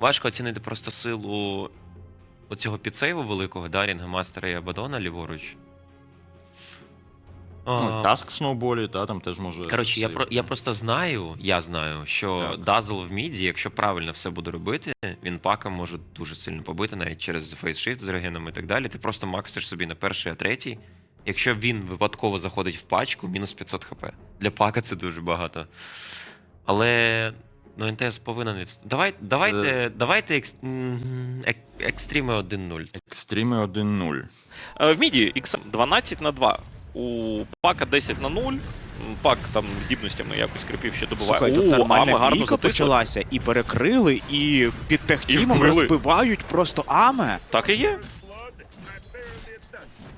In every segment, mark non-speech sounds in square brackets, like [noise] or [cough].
важко оцінити просто силу оцього підсейву великого, да, Рінгмастера і Абадона ліворуч. Ну, Таск в сноуболі, та, там теж може. Коротше, я, про, я просто знаю, я знаю, що Дазл в міді, якщо правильно все буде робити, він пака може дуже сильно побити, навіть через фейсшифт з регеном і так далі. Ти просто максиш собі на перший, а третій. Якщо він випадково заходить в пачку, мінус 500 хп. Для пака це дуже багато. Але. Ну, НТС повинен від... Давай, давайте, давайте екс... м, ек... екстріми 1-0. Екстріми 1-0. Е, В міді XM 12 на 2. У пака 10 на 0. М, Пак там здібностями якось кріпів ще добиває. Слухай, тут О, нормальна Ами гарно бійка почалася, і перекрили, і під техтімом вбили. розбивають просто аме. Так і є.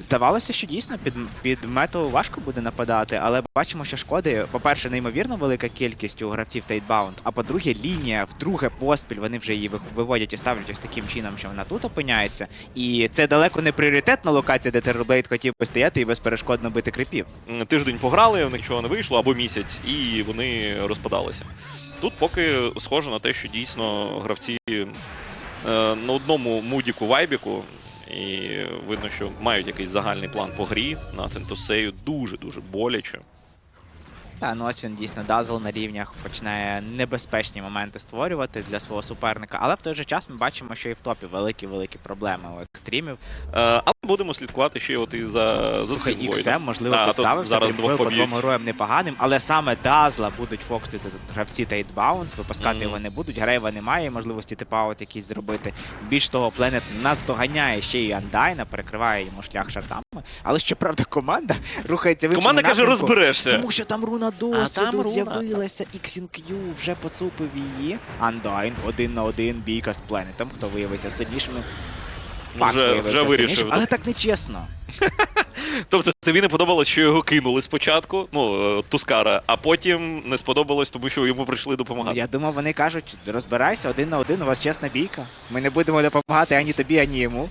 Здавалося, що дійсно під, під мету важко буде нападати, але бачимо, що шкоди, по-перше, неймовірно велика кількість у гравців Тайтбаунд, а по-друге, лінія вдруге поспіль. Вони вже її виводять і ставлять ось таким чином, що вона тут опиняється. І це далеко не пріоритетна локація, де Террорблейд хотів би стояти і безперешкодно бити крипів. Тиждень пограли, у них нічого не вийшло, або місяць, і вони розпадалися. Тут поки схоже на те, що дійсно гравці е, на одному мудіку вайбіку, і видно, що мають якийсь загальний план по грі. На Тентосею дуже-дуже боляче. Та ну ось він дійсно дазл на рівнях починає небезпечні моменти створювати для свого суперника. Але в той же час ми бачимо, що і в топі великі-великі проблеми у екстримів. Е, але будемо слідкувати ще от і за, за цим XM, Войдом. можливо, Да, тут підставився, зараз двох по двом героям непоганим, але саме Дазла будуть фоксити тут гравці Тайтбаунд, випускати Мгм. його не будуть, Грейва немає можливості типаут якийсь зробити. Більш того, Пленет наздоганяє ще й Андайна, перекриває йому шлях шартами. Але щоправда, команда рухається в Команда каже, напрямку, розберешся. Тому що там руна досвіду там руна, з'явилася, XNQ вже поцупив її. Андайн один на один бійка з Пленетом, хто виявиться сильнішим. Пак Вже, виявився вже сильнішим, вирішив. Але так нечесно. [laughs] Тобто тобі не подобалось, що його кинули спочатку, ну, е, Тускара, а потім не сподобалось, тому що йому прийшли допомагати. Я думав, вони кажуть, розбирайся один на один, у вас чесна бійка. Ми не будемо допомагати ані тобі, ані йому.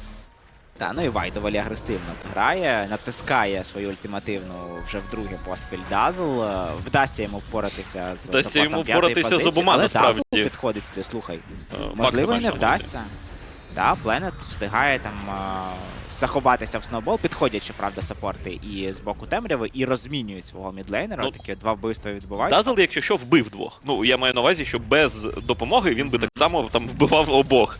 Та, ну і Вай доволі агресивно грає, натискає свою ультимативну вже вдруге поспіль Дазл. Е, Вдасться йому впоратися з Вдасться йому впоратися з обома, але насправді. Дазл підходить сюди, слухай. Е, Можливо, і не вдасться. Да, Пленет встигає там е, заховатися в сноубол, підходять, щоправда, саппорти і з боку темряви, і розмінюють свого мідлейнера. Ну, Такі два вбивства відбуваються. Дазл, якщо що, вбив двох. Ну, я маю на увазі, що без допомоги він би так само там вбивав обох.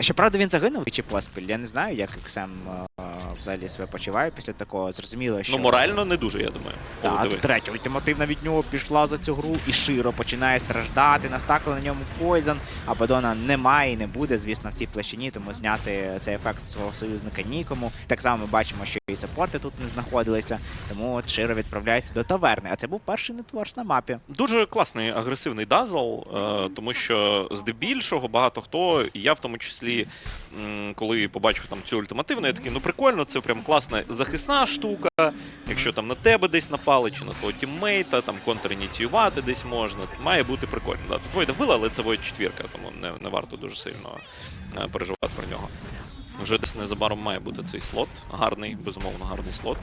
Щоправда, він загинув чи поспіль. Я не знаю, як Ексем е, взагалі себе почуває після такого. Зрозуміло, що Ну, морально не дуже, я думаю. Так, третя ультимативна від нього пішла за цю гру, і Широ починає страждати. Настакли на ньому Пойзон. Абадона немає і не буде, звісно, в цій площині, тому зняти цей ефект свого союзника нікому. Так само ми бачимо, що і саппорти тут не знаходилися. Тому от Широ відправляється до таверни. А це був перший нетворс на мапі. Дуже класний агресивний дазл, е, тому що здебільшого багато хто, і я в тому числі, м, коли побачив там цю ультимативну, я такий, ну прикольно, це прям класна захисна штука. Якщо там на тебе десь напали, чи на твого тіммейта, там контрініціювати десь можна, має бути прикольно. Да. Тут Войда вбили, але це Войд четвірка, тому не, не варто дуже сильно е, переживати про нього. Вже десь незабаром має бути цей слот. Гарний, безумовно, гарний слот.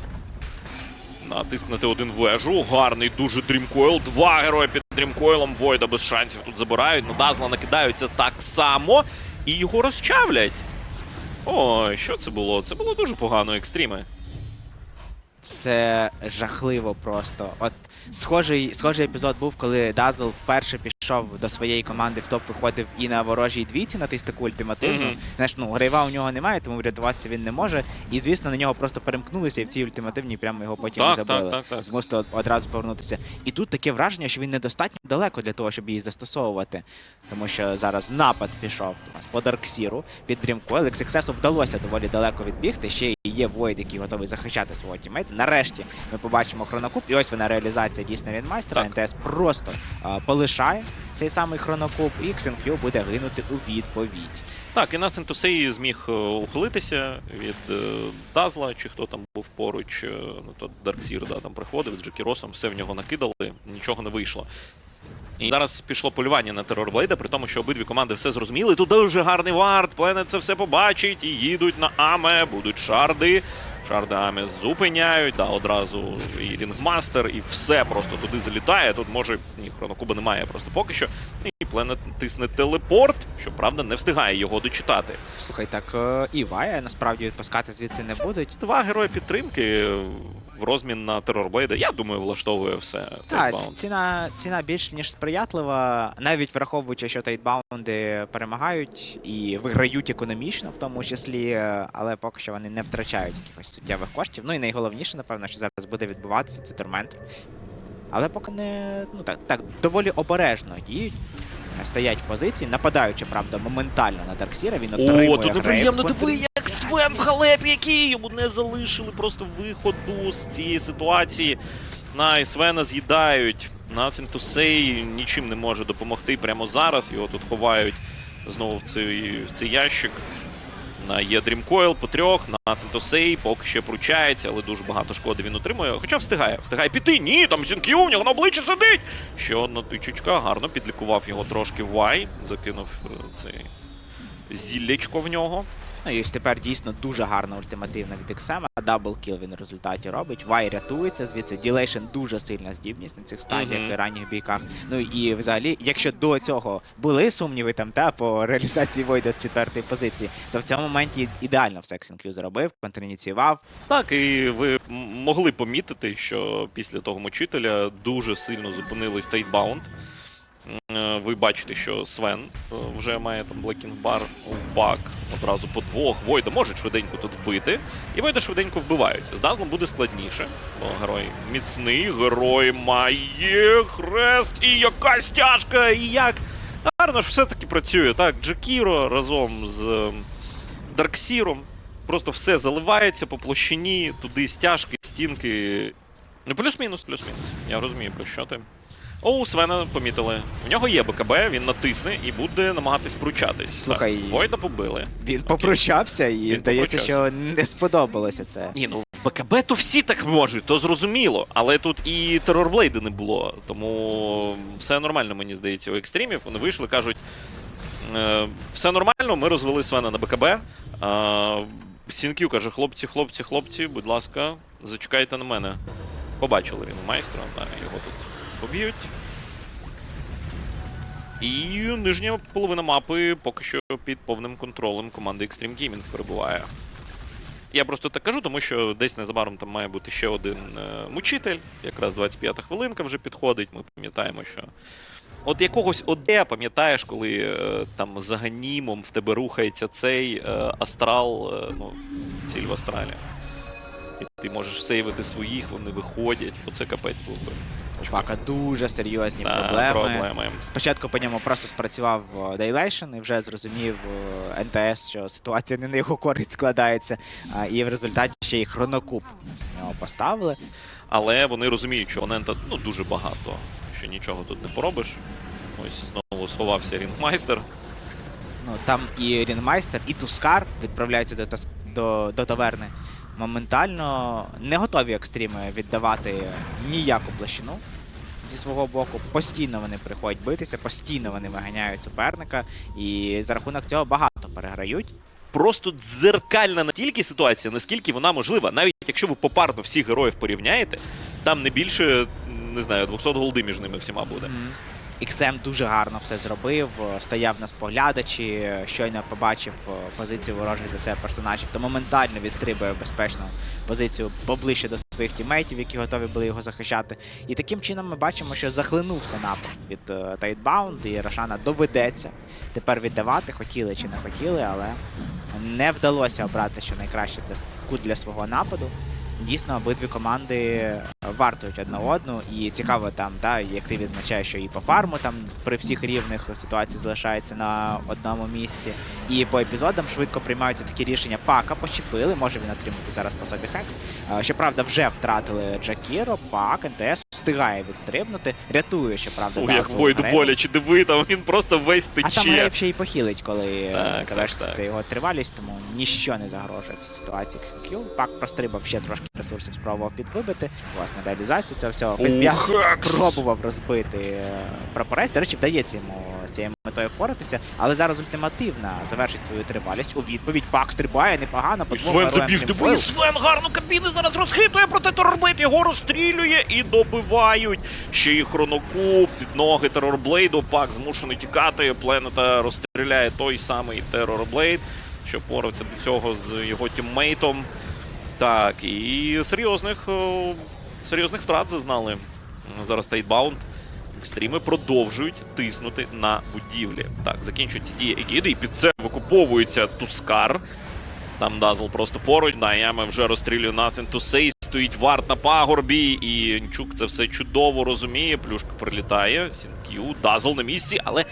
Натиснути один вежу. Гарний дуже дрімкойл. Два герої під дрімкойлом. Войда без шансів тут забирають. На Дазла накидаються так само. І його розчавлять. Ой, що це було? Це було дуже погано, екстріми. Це жахливо просто. От схожий, схожий епізод був, коли Дазл вперше пішов до своєї команди в топ виходив і на ворожій двійці натис таку ультимативну. Мгм. Знаєш, ну грейва у нього немає, тому врятуватися він не може. І звісно, на нього просто перемкнулися, і в цій ультимативній прямо його потім Так, забили. так, так, так. Змусили одразу повернутися. І тут таке враження, що він недостатньо далеко для того, щоб її застосовувати. Тому що зараз напад пішов у нас по Дарксіру під Дрімкойл. XXS вдалося доволі далеко відбігти. Ще є Войд, який готовий захищати свого тімейта. Нарешті ми побачимо хронокуб. І ось вона реалізація дійсно від майстра. НТС просто а, полишає цей самий хронокуб, і XNQ буде гинути у відповідь. Так, і Натhan Тусей зміг е, ухилитися від е, Дазла, чи хто там був поруч. е, Ну, то Дарксір да, там приходив з Джекіросом, все в нього накидали, нічого не вийшло. І зараз пішло полювання на Терорблейда, при тому, що обидві команди все зрозуміли. Тут дуже гарний вард, Пленет це все побачить і їдуть на Аме, будуть шарди. Шарда Амес зупиняють, да, одразу і Рінгмастер, і все просто туди залітає. Тут може ні, хронокуба немає просто поки що. І Пленет тисне телепорт, що правда не встигає його дочитати. Слухай, так е, і Вая насправді відпускати звідси не будуть. Два герої підтримки в розмін на терорблейда. Я думаю, влаштовує все. Так, ціна, ціна більш ніж сприятлива, навіть враховуючи, що тайтбаунди перемагають і виграють економічно, в тому числі, е, але поки що вони не втрачають якихось суттєвих коштів. Ну і найголовніше, напевно, що зараз буде відбуватися, це тормент. Але поки не ну так, так доволі обережно діють. Стоять позиції, нападаючи, правда, моментально на Дарксіра, він отримує О, тут неприємно диви, як Свен в халепі, який йому не залишили просто виходу з цієї ситуації. На Свена з'їдають. Nothing to say, нічим не може допомогти прямо зараз. Його тут ховають знову в цей, в цей ящик. На є Дрімкойл по трьох, Nothing to say, поки ще пручається, але дуже багато шкоди він отримує. Хоча встигає, встигає піти. Ні, там Сінк'ю, в нього на обличчі сидить. Ще одна тичечка, гарно підлікував його трошки Вай, закинув е, цей зіллячко в нього. Ну і ось тепер дійсно дуже гарна ультимативна від Ексема. Даблкіл він в результаті робить. Вай рятується звідси. Ділейшн дуже сильна здібність на цих стадіях Мгм. і ранніх бійках. Ну і взагалі, якщо до цього були сумніви там та по реалізації Войда з четвертої позиції, то в цьому моменті ідеально все Ксенкю зробив, контрініціював. Так, і ви могли помітити, що після того мучителя дуже сильно зупинились Тайтбаунд. Е, Ви бачите, що Свен е, вже має там Блекінг Бар в бак одразу по двох. Войда може швиденько тут вбити. І Войда швиденько вбивають. З Дазлом буде складніше, бо герой міцний, герой має хрест і якась тяжка, і як. Гарно ж все-таки працює. Так, Джекіро разом з ем, Дарксіром. Просто все заливається по площині, туди стяжки, стінки. Ну, плюс-мінус, плюс-мінус. Я розумію, про що ти. О, Свена помітили. У нього є БКБ, він натисне і буде намагатись пручатись. Слухай, Так, Войда побили. Він попрощався і Він здається, попрощався. що не сподобалося це. Ні, ну в БКБ то всі так можуть, то зрозуміло. Але тут і терорблейди не було. Тому все нормально, мені здається, у екстримів. Вони вийшли, кажуть. Е, все нормально, ми розвели Свена на БКБ. Е, Сінкю каже: хлопці, хлопці, хлопці, будь ласка, зачекайте на мене. Побачили він майстра, його тут поб'ють. І нижня половина мапи поки що під повним контролем команди Extreme Gaming перебуває. Я просто так кажу, тому що десь незабаром там має бути ще один е, мучитель. Якраз 25-та хвилинка вже підходить. Ми пам'ятаємо, що. От якогось ОД, пам'ятаєш, коли е, там за ганімом в тебе рухається цей е, астрал, е, ну, ціль в астралі. І ти можеш сейвити своїх, вони виходять. Оце капець був би. У Пака дуже серйозні Та, проблеми. проблеми. Спочатку по ньому просто спрацював Дейлейшн і вже зрозумів е, НТС, що ситуація не на його користь складається. І в результаті ще й хронокуб на нього поставили. Але вони розуміють, що Онента ну, дуже багато, що нічого тут не поробиш. Ось знову сховався Рінгмайстер. Ну там і Рінмайстер, і Тускар відправляються до, до, до таверни. Моментально не готові екстріми віддавати ніяку площину зі свого боку. Постійно вони приходять битися, постійно вони виганяють суперника, і за рахунок цього багато переграють. Просто дзеркальна настільки ситуація, наскільки вона можлива. Навіть якщо ви попарно всіх героїв порівняєте, там не більше, не знаю, 200 голди між ними всіма буде. XM дуже гарно все зробив, е, стояв на споглядачі, е, щойно побачив е, позицію ворожих для себе персонажів, то моментально відстрибує в безпечну позицію поближче до своїх тімейтів, які готові були його захищати. І таким чином ми бачимо, що захлинувся напад від Тайтбаунд, і Рошана доведеться тепер віддавати, хотіли чи не хотіли, але не вдалося обрати що найкраще для, кут для свого нападу. Дійсно, обидві команди вартують одна одну, і цікаво там, да, як ти відзначаєш, що і по фарму там при всіх рівних ситуація залишається на одному місці. І по епізодам швидко приймаються такі рішення. Пака почепили, може він отримати зараз по собі хекс. Е, Щоправда, вже втратили Джакіро, Пак, НТС встигає відстрибнути, рятує, щоправда, Фу, як Войду боляче, диви, там він просто весь А там тече. Ще й похилить, коли Так, завершиться так, його тривалість, тому ніщо не загрожує цій ситуації XQ. Пак прострибав ще трошки ресурсів, спробував підвибити. Власне, реалізацію цього всього. Я спробував розбити е, прапорець. До речі, вдається йому з цією метою впоратися, але зараз ультимативна завершить свою тривалість. У відповідь Пак стрибає непогано. по І Свен забіг, дивись, Свен гарно кабіни зараз розхитує, проте Терорблейд його розстрілює і добивають. Ще й хронокуб під ноги Терорблейду. Пак змушений тікати. Пленета розстріляє той самий Терорблейд, що порався до цього з його тіммейтом. Так, і серйозних, о, серйозних втрат зазнали. Зараз Тайтбаунд. Екстріми продовжують тиснути на будівлі. Так, закінчується дія Егіди, і під це викуповується Тускар. Там Дазл просто поруч, Даяме вже розстрілює Nothing to say, стоїть варт на пагорбі, і Нчук це все чудово розуміє. Плюшка прилітає, Сінк'ю, Дазл на місці, але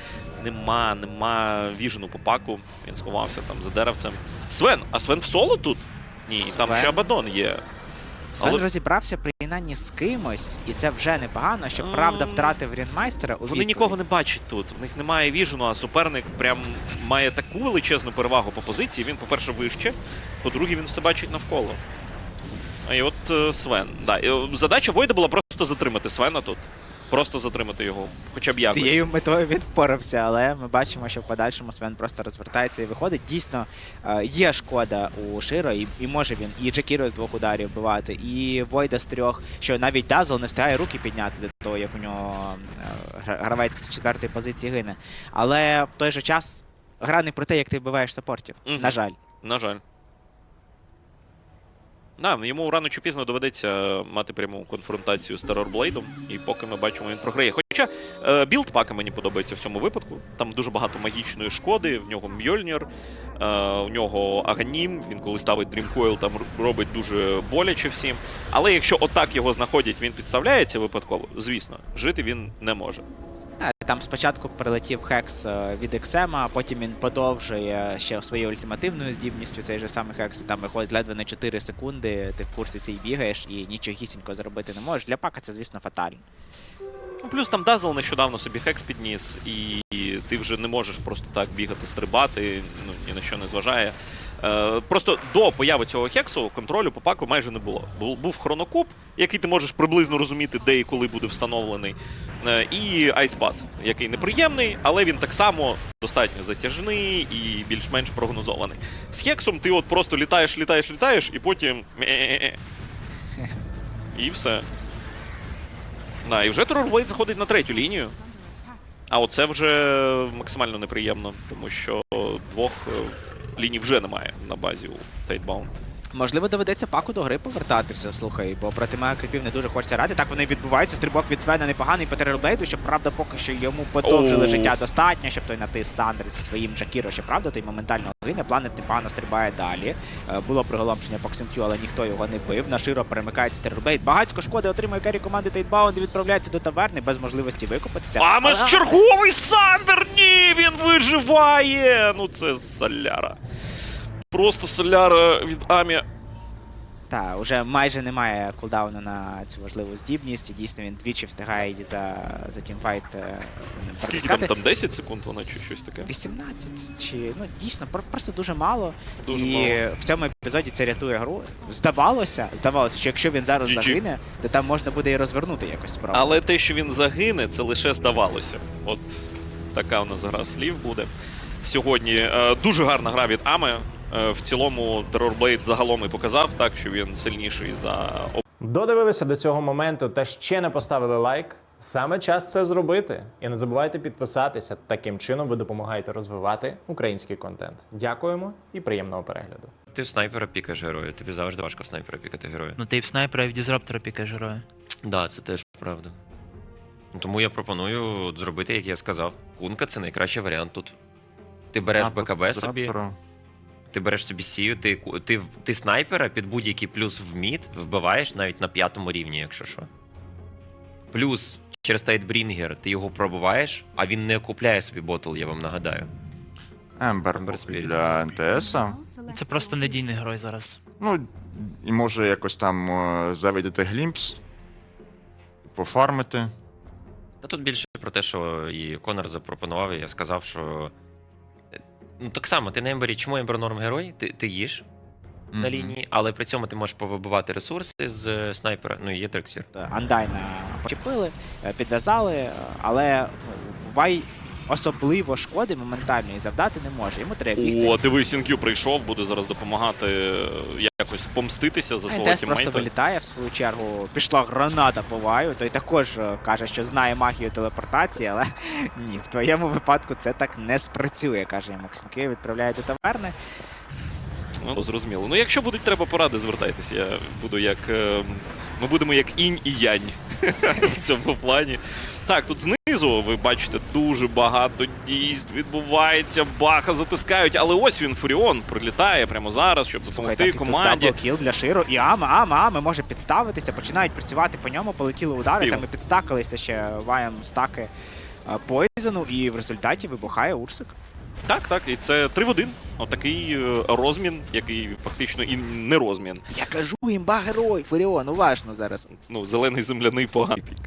нема, нема віжену по паку. Він сховався там за деревцем. Свен, а Свен в соло тут? Ні, там ще Абадон є. Свен Але- розібрався принаймні з кимось, і це вже непогано, що правда втратив Рінмайстера. У Вони відповідь. нікого не бачать тут. В них немає віжену, а суперник прям має таку величезну перевагу по позиції. Він, по-перше, вище, по-друге, він все бачить навколо. І от е, Свен. Да. і, е, Задача Войда була просто затримати Свена тут. Просто затримати його. Хоча б З цією метою він впорався, але ми бачимо, що в подальшому Свен просто розвертається і виходить. Дійсно, е, є шкода у Широ, і, і може він і Джекіро з двох ударів вбивати, і Войда з трьох, що навіть Дазл не встигає руки підняти до того, як у нього е, гравець з четвертої позиції гине. Але в той же час гра не про те, як ти вбиваєш саппортів. Мгм. На жаль. На жаль. Да, йому рано чи пізно доведеться мати пряму конфронтацію з Терорблейдом, і поки ми бачимо, він програє. Хоча е, білд пака мені подобається в цьому випадку. Там дуже багато магічної шкоди, в нього Мьольнір, е, у нього Аганім, він коли ставить Дрімкойл, там робить дуже боляче всім. Але якщо отак його знаходять, він підставляється випадково, звісно, жити він не може. Та, Там спочатку прилетів хекс е, від Ексема, а потім він продовжує ще своєю ультимативною здібністю цей же самий хекс. Там виходить ледве на 4 секунди. Ти в курсі цей бігаєш і нічогісінько зробити не можеш. Для пака це, звісно, фатально. Ну, плюс там Дазл нещодавно собі хекс підніс, і ти вже не можеш просто так бігати, стрибати, ну ні на що не зважає. Е, просто до появи цього хексу контролю по паку майже не було. Бу- Був хронокуб, який ти можеш приблизно розуміти, де і коли буде встановлений. Е, і Айспас, який неприємний, але він так само достатньо затяжний і більш-менш прогнозований. З хексом ти от просто літаєш, літаєш, літаєш, і потім. І все. Да, і вже Терорблейд заходить на третю лінію. А оце вже максимально неприємно, тому що двох е, ліній вже немає на базі у Тайтбаунд. Можливо, доведеться паку до гри повертатися, слухай, бо проти мага кріпів не дуже хочеться грати. Так вони відбуваються. Стрибок від Свена непоганий по Террорблейду, що правда поки що йому подовжили життя достатньо, щоб той натис Сандер зі своїм Джакіро. Щоправда, той моментально гине. Планет непогано стрибає далі. Е, Було приголомшення по Ксентю, але ніхто його не бив. На широ перемикається Террорблейд. Багацько шкоди отримує керрі команди Тейтбаунд і відправляється до таверни без можливості викупитися. А ми Але- черговий Сандер! Ні, він виживає! Ну це соляра. Просто соляра від Амі. Та, вже майже немає кулдауну на цю важливу здібність. І дійсно він двічі встигає її за, за тімфайт е, Скільки там, там 10 секунд вона чи щось таке? 18 чи ну дійсно просто дуже мало. Дуже і мало. в цьому епізоді це рятує гру. Здавалося, здавалося, що якщо він зараз GG. загине, то там можна буде і розвернути якось справу. Але те, що він загине, це лише здавалося. От така у нас гра слів буде. Сьогодні е, дуже гарна гра від Аме. Е, в цілому Терорблейд загалом і показав так, що він сильніший за Додивилися до цього моменту та ще не поставили лайк. Саме час це зробити. І не забувайте підписатися. Таким чином ви допомагаєте розвивати український контент. Дякуємо і приємного перегляду. Ти в снайпера пікаєш героя, тобі завжди важко в снайпера пікати героя. Ну ти і в снайпера, і в дізраптора пікаєш героя. Да, це теж правда. Ну, Тому я пропоную зробити, як я сказав. Кунка це найкращий варіант тут. Ти береш А, БКБ собі. Ти береш собі сію, ти, ти, ти снайпера під будь-який плюс в мід вбиваєш навіть на п'ятому рівні, якщо що. Плюс через Тайтбрінгер ти його пробиваєш, а він не купляє собі ботл, я вам нагадаю. Ембер для НТС. Це просто надійний герой зараз. Ну, і може якось там е, глімпс, пофармити. Та тут більше про те, що і Конор запропонував, і я сказав, що. Е, Ну, так само, ти на Ембері, чому Ембер норм герой? Ти, ти їш на лінії, але при цьому ти можеш повибивати ресурси з е, снайпера. Ну, і є трексір. Андайна почепили, е, підв'язали, е, але Вай особливо шкоди моментальної завдати не може. Йому треба бігти. О, диви, Сінк'ю прийшов, буде зараз допомагати е, якось помститися за свого НТС просто вилітає в свою чергу. Пішла граната по ваю. Той також е, каже, що знає магію телепортації, але [laughs] ні, в твоєму випадку це так не спрацює, каже йому Ксінки. Відправляє до таверни. Ну, зрозуміло. Ну, якщо будуть треба поради, звертайтеся. Я буду як. е, Ми будемо як інь і янь [laughs] в цьому плані. Так, тут знизу ви бачите дуже багато дійств відбувається, баха затискають, але ось він Фуріон прилітає прямо зараз, щоб Слухай, допомогти так, і тут команді. даблкіл для Широ. І Ама, Ама, Ама може підставитися, починають працювати по ньому, полетіли удари, там і підстакалися ще ваєм стаки Пойзону, і в результаті вибухає Урсик. Так, так, і це 3 в 1. Отакий е, розмін, який фактично і не розмін. Я кажу, імба герой, Фуріон, уважно зараз. Ну, зелений земляний поганий пік.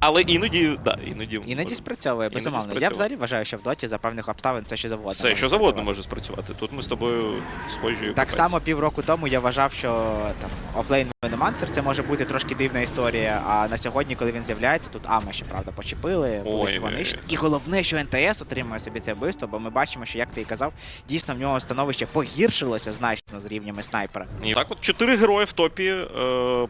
Але іноді, да, іноді. Іноді спрацьовує, безумовно. Я взагалі вважаю, що в доті за певних обставин це що завгодно. Все, може що завгодно може спрацювати. Тут ми з тобою схожі. Так само півроку тому я вважав, що там офлейн Веномансер це може бути трошки дивна історія. А на сьогодні, коли він з'являється, тут Ама, щоправда, почепили, будуть вони. І головне, що НТС отримує собі це вбивство, бо ми бачимо, що як ти і казав, дійсно в нього становище погіршилося значно з рівнями снайпера. І так, от чотири герої в топі е,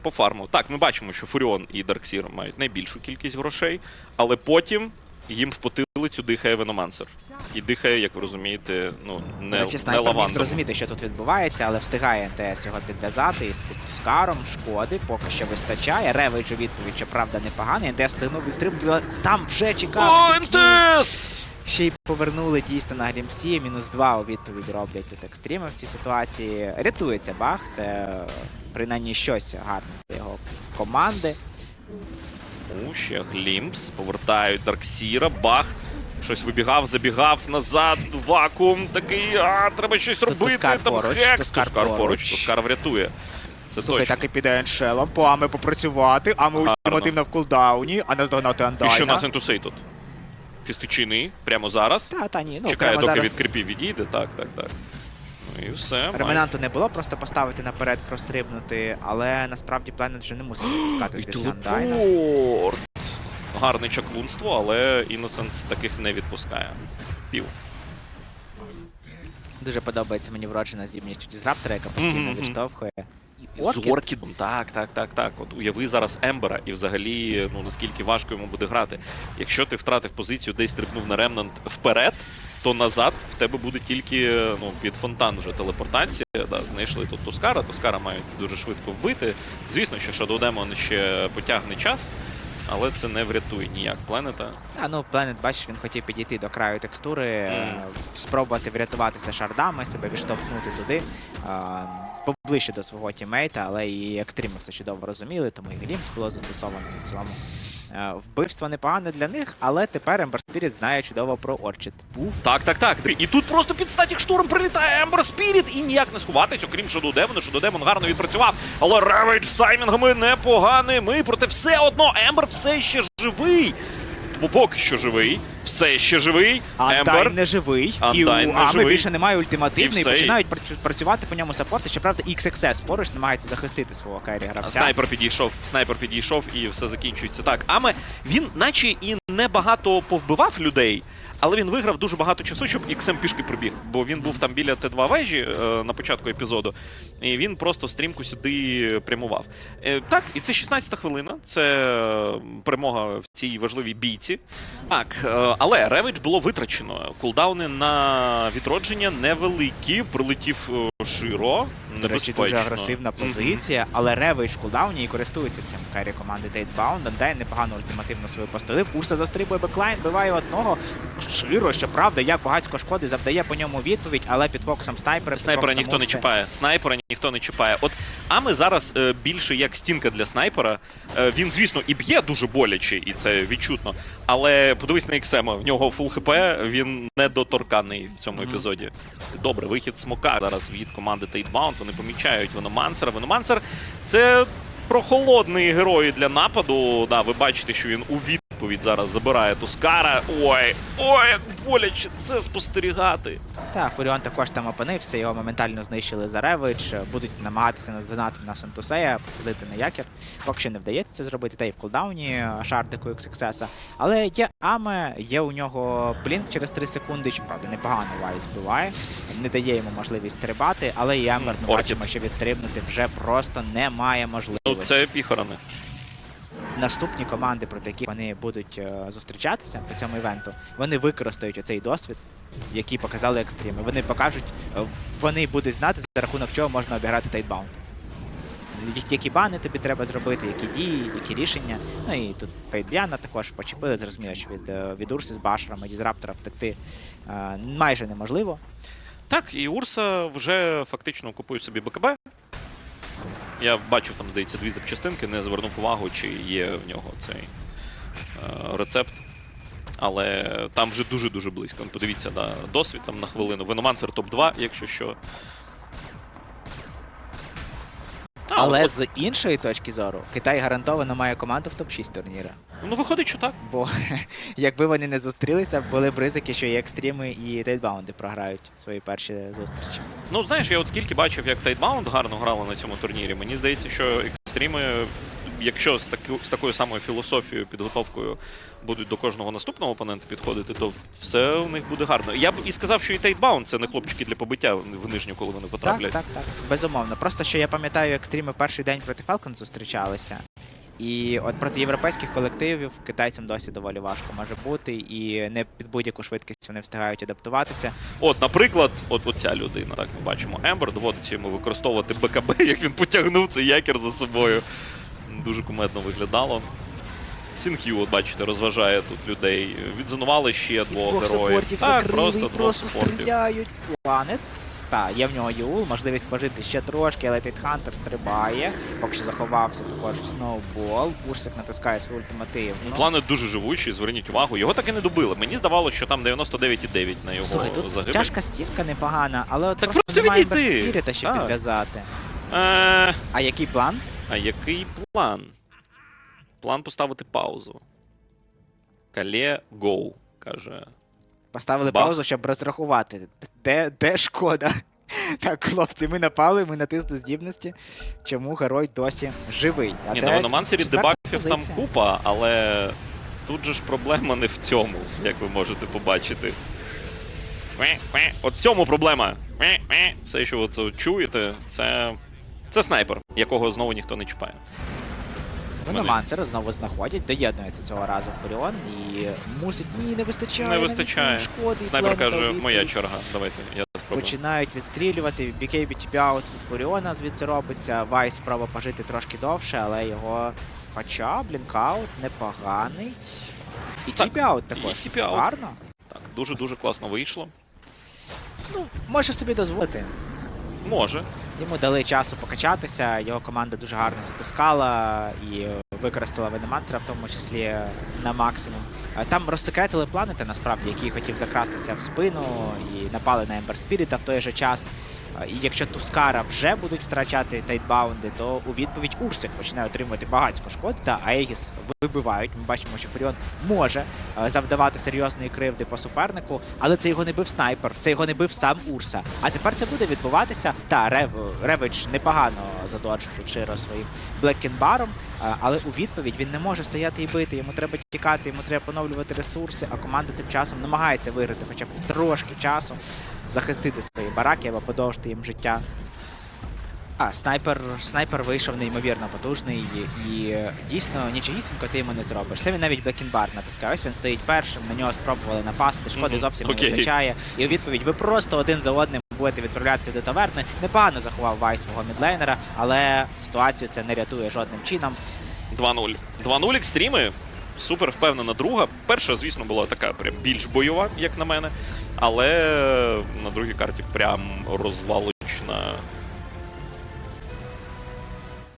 по фарму. Так, ми бачимо, що Фуріон і Дарксір мають найбільшу кількість грошей, але потім їм в потилицю дихає Веномансер. І дихає, як ви розумієте, ну не, речі, не міг зрозуміти, що тут відбувається, але встигає НТС його підв'язати із під Тускаром, шкоди, поки що вистачає. Ревич у відповідь, щоправда, непоганий. НТС встигнув відстрибнути, там вже чекав. О, НТС! Ще й повернули дійсно на Грімсі. Мінус 2 у відповідь роблять тут екстріми в цій ситуації. Рятується баг. Це принаймні щось гарне для його команди. У, ще Глімпс, повертають Дарксіра, бах. Щось вибігав, забігав назад, вакуум такий, а треба щось робити. Тускар Там поруч, хекс, Тускар Тускар поруч, поруч. Тускар врятує. Це Слухай, точно. так і піде еншелом, по Ами попрацювати, Ами Гарно. ультимативно в кулдауні, а наздогнати І що на Андайна. Сентусей тут? Фістичини, прямо зараз. Та, та ні, ну Чекає, прямо доки зараз від кріпів відійде. Так, так, так. Ну і все. Ремонанту не було, просто поставити наперед, прострибнути, але насправді Пленет вже не мусить [gasps] відпускати звідси Андайна. телепорт. Гарне чаклунство, але Innocence таких не відпускає. Пів. Дуже подобається мені вроджена здібність Дізраптора, яка постійно відштовхує. З Оркідом, так, так, так, так. От уяви зараз Ембера і взагалі, ну наскільки важко йому буде грати. Якщо ти втратив позицію, десь стрибнув на ремнант вперед, то назад в тебе буде тільки ну, під фонтан вже телепортація. Да, знайшли тут Тускара. Тускара мають дуже швидко вбити. Звісно, що Shadow Demon ще потягне час, але це не врятує ніяк планета. А ну Пленет, бачиш, він хотів підійти до краю текстури, mm. спробувати врятуватися шардами, себе відштовхнути туди. е, Поближче до свого тімейта, але і екстріми все чудово розуміли, тому і Глімс було застосовано і в цілому. Е, Вбивство непогане для них, але тепер Ember Spirit знає чудово про Орчит. Був Так, так, так. І тут просто під статік штурм прилітає Ембер Спіріт і ніяк не сховатись, окрім Shadow Demon. Shadow Demon гарно відпрацював, але Ревейдж з таймінгами непоганими. Проте все одно Ембер все ще живий. Бо поки що живий, все ще живий. Ембер не живий, і у не Ами живий. більше немає І ультимативної, все, і- починають працювати по ньому саппорти. Щоправда, XXS поруч намагається захистити свого Кайрі гравця. Снайпер підійшов, снайпер підійшов і все закінчується так. Аме він, наче і не багато повбивав людей, але він виграв дуже багато часу, щоб XM пішки прибіг. Бо він був там біля Т2 вежі е, на початку епізоду, і він просто стрімко сюди прямував. Е, так, і це 16-та хвилина. Це перемога в цій важливій бійці. Так, е, але реведж було витрачено. Кулдауни на відродження невеликі. Прилетів е, Широ. До речі, дуже агресивна позиція, але Ревич в кулдауні і користується цим Кайрі команди Дейтбаунд. Андай непогано ультимативно свою постелив. Урса застрибує беклайн, биває одного. Широ, щоправда, як багатько шкоди завдає по ньому відповідь, але під фокусом снайпера. під Снайпера фокусом ніхто не чіпає. Снайпера ніхто не чіпає. От Ами зараз е, більше як стінка для снайпера. Е, він, звісно, і б'є дуже боляче, і це відчутно. Але подивись на Іксема, в нього фул хп, він недоторканий в цьому епізоді. Добре, вихід смока зараз від команди Taidbound. Вони помічають Веномансера. Веномансер це прохолодний герой для нападу. Да, ви бачите, що він у відповідь зараз забирає Тускара. Ой, ой, як боляче це спостерігати. Так, Фуріон також там опинився, його моментально знищили за ревич, будуть намагатися наздонати на Сантусея, посадити на якір. Поки що не вдається це зробити, та й в кулдауні шардику XXS. Але є Аме, є у нього блінк через 3 секунди, що правда непогано Вайс збиває, не дає йому можливість стрибати, але і Ембер ми Оркід. бачимо, що відстрибнути вже просто немає можливості. Ну це піхорони. Наступні команди, проти яких вони будуть е, зустрічатися по цьому івенту, вони використають оцей досвід, який показали екстріми. Вони покажуть, е, вони будуть знати, за рахунок чого можна обіграти тайтбаунд. Які бани тобі треба зробити, які дії, які рішення. Ну і тут Фейтбіана також почепили, зрозуміло, що від, е, від Урси з башерами, дізраптора втекти майже неможливо. Так, і Урса вже фактично купує собі БКБ. Я бачив там, здається, дві запчастинки, не звернув увагу, чи є в нього цей е, рецепт. Але там вже дуже-дуже близько. Подивіться, да, досвід там на хвилину. Веномансер топ-2, якщо що. Та, Але з іншої точки зору, Китай гарантовано має команду в топ-6 турніра. ну виходить, що так. Бо [laughs] якби вони не зустрілися, були б ризики, що і екстріми, і тейтбаунди програють свої перші зустрічі. Ну, знаєш, я от скільки бачив, як Тайтбаунд гарно грали на цьому турнірі. Мені здається, що екстріми, якщо з, таку, з такою самою філософією, підготовкою будуть до кожного наступного опонента підходити, то все у них буде гарно. Я б і сказав, що і Тайтбаунд це не хлопчики для побиття в нижню, коли вони Так, потраплять. так, так. Безумовно. Просто що я пам'ятаю, екстріми перший день проти Falcons зустрічалися. І от проти європейських колективів китайцям досі доволі важко може бути, і не під будь-яку швидкість вони встигають адаптуватися. От, наприклад, от оця людина, так ми бачимо, Ембер доводиться йому використовувати БКБ, [laughs] як він потягнув цей якір за собою. Дуже кумедно виглядало. Сінк'ю, от бачите, розважає тут людей. Відзонували ще двох, героїв. Так, просто, двох просто супортів. стріляють. Планет. Так, є в нього Юл, можливість пожити ще трошки, але Тайтхантер стрибає. Поки що заховався також Сноубол. Бурсик натискає свою ультимативну. Ну, Плани дуже живучі, зверніть увагу. Його так і не добили. Мені здавалося, що там 99,9 на його Слухай, тут загибель. тяжка стірка непогана, але от Так просто, просто немає відійди. Ще Так. підв'язати. Е, А який план? а який план? План поставити паузу. Кале гоу, каже. Поставили Бах. паузу, щоб розрахувати. Де, де шкода? [laughs] Так, хлопці, ми напали, ми натисли здібності. Чому герой досі живий? А Ні, це на Веномансері четверта дебафів там купа, але тут же ж проблема не в цьому, як ви можете побачити. От в цьому проблема. Все, що ви це чуєте, це. Це снайпер, якого знову ніхто не чіпає. Веномансера знову знаходять, доєднується цього разу Фуріон і мусить. Ні, не вистачає. Не вистачає. Шкоди, Снайпер каже, моя черга. Давайте, я спробую. Починають відстрілювати. BKB тіпіаут від Фуріона звідси робиться. Вайс спроба пожити трошки довше, але його. Хоча блінкаут непоганий. І Так, тіпіаут і також. тіпіаут. Гарно. Так, дуже-дуже класно вийшло. Ну, може собі дозволити. Може. Йому дали часу покачатися, його команда дуже гарно затискала і використала Венемансера, в тому числі на максимум. Е, Там розсекретили планети, насправді, які хотів закрастися в спину, і напали на Ембер Спіріта в той же час. Е, І якщо Тускара вже будуть втрачати тайтбаунди, то у відповідь Урсик починає отримувати багатько шкод, та Аегіс вибивають. Ми бачимо, що Фуріон може е, завдавати серйозної кривди по супернику, але це його не бив снайпер, це його не бив сам Урса. А тепер це буде відбуватися. Та Рев, Ревич непогано задоджив тут Широ своїм Блеккенбаром, е, але у відповідь він не може стояти і бити. Йому треба тікати, йому треба поновлювати ресурси, а команда тим часом намагається виграти хоча б трошки часу, захистити свої бараки або подовжити їм життя. А, снайпер, снайпер вийшов неймовірно потужний і, і дійсно нічогісінько ти йому не зробиш. Це він навіть Блекінбар натискає. Ось він стоїть першим, на нього спробували напасти, шкоди зовсім не вистачає. І у відповідь ви просто один за одним будете відправлятися до таверни. Непогано заховав Вайс свого мідлейнера, але ситуацію це не рятує жодним чином. 2-0. 2-0 екстріми. Супер впевнена друга. Перша, звісно, була така прям більш бойова, як на мене. Але на другій карті прям розвалочна